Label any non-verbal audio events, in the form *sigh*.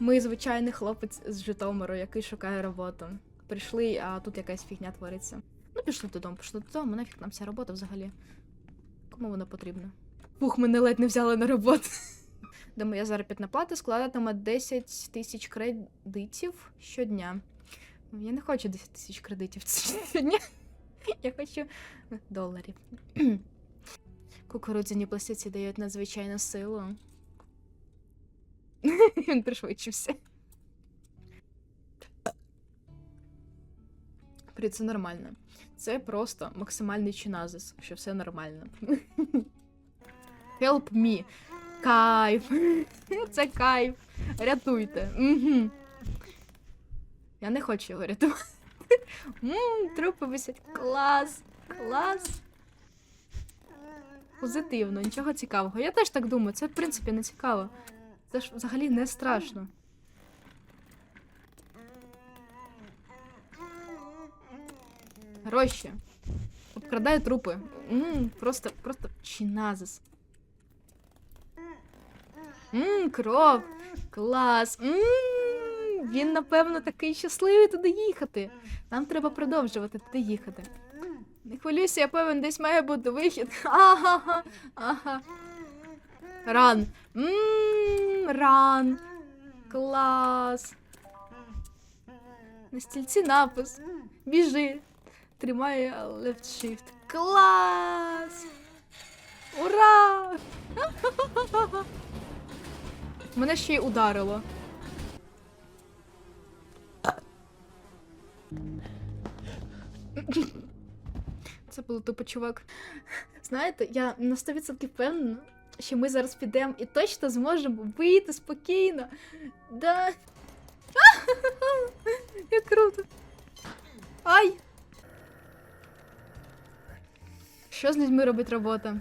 Ми звичайний хлопець з Житомиру, який шукає роботу. Прийшли, а тут якась фігня твориться. Ну, пішли додому, пішли додому, нафіг нам ця робота взагалі. Кому вона потрібна? Фух, мене ледь не взяли на роботу. *laughs* Де моя заробітна плата складатиме 10 тисяч кредитів щодня. Я не хочу 10 тисяч кредитів *laughs* щодня. Я хочу доларів. *clears throat* Кукурудзяні пластиці дають надзвичайну силу. *laughs* Він пришвидшився. При це нормально. Це просто максимальний чиназис, що все нормально. Help me. Кайф. *laughs* Це кайф. Рятуйте. Угу. Я не хочу його рятувати. Ммм, трупи висять. Клас. Клас. Позитивно, нічого цікавого. Я теж так думаю, це в принципі не цікаво. Це ж взагалі не страшно. Гроші. Обкрадає трупи. Ммм, просто, просто чиназис. Ммм, кров. Клас. Ммм, він, напевно, такий щасливий туди їхати. Нам треба продовжувати туди їхати. Не хвилюйся, я певен, десь має бути вихід. *laughs* Ага, ага. Ран. Ммм, ран. Клас. На стільці напис. Біжи. Тримай left shift. Клас! Ура! *laughs* Мене ще й ударило. Це було тупо чувак. Знаєте, я на 100% впевнена, що ми зараз підемо і точно зможемо вийти спокійно. Да. *laughs* Як круто. Ай! Що з людьми робить робота?